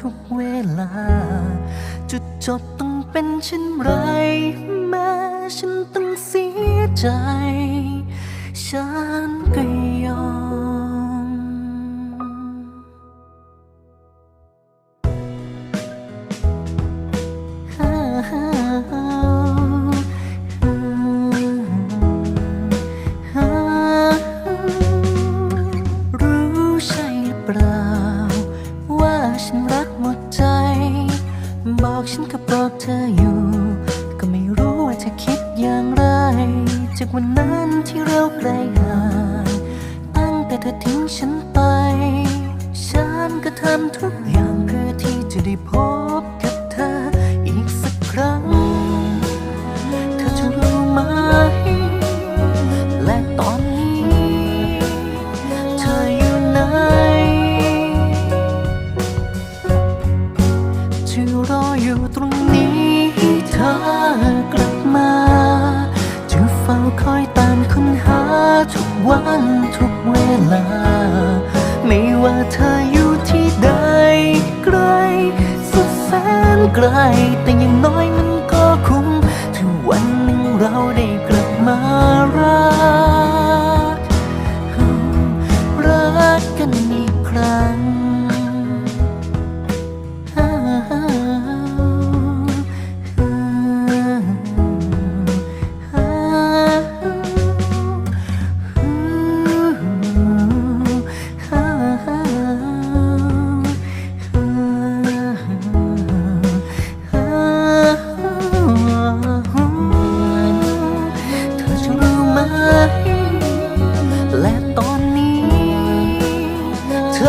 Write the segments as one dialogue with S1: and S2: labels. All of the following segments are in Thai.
S1: ทุกเวลา จุดจบต้องเป็นเช่นไร แม้ฉันต้องเสียใจ ฉัน ฉันก็บอกเธออยู่ ก็ไม่รู้ว่าเธอคิดอย่างไร จากวันนั้นที่เราไกลห่างตั้งแต่เธอทิ้งฉันไป ฉันก็ทำทุกอย่างเพื่อที่จะได้พบ ธอกลับมา จะเฝ้าคอยตามค้นหาทุกวันทุกเวลา ไม่ว่าเธออยู่ที่ใดไกล สุดแสนไกล แต่ยังน้อยมัน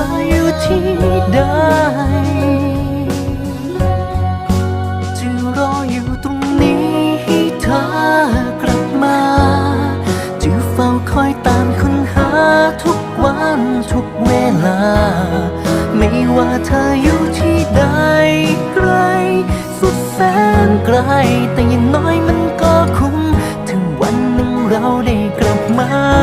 S1: ออยู่ที่ใดจะรออยู่ตรงนี้ให้เธอกลับมาจะเฝ้าคอยตามค้นหาทุกวันทุกเวลา ไม่ว่าเธออยู่ที่ใดไกล สุดแสนไกลแต่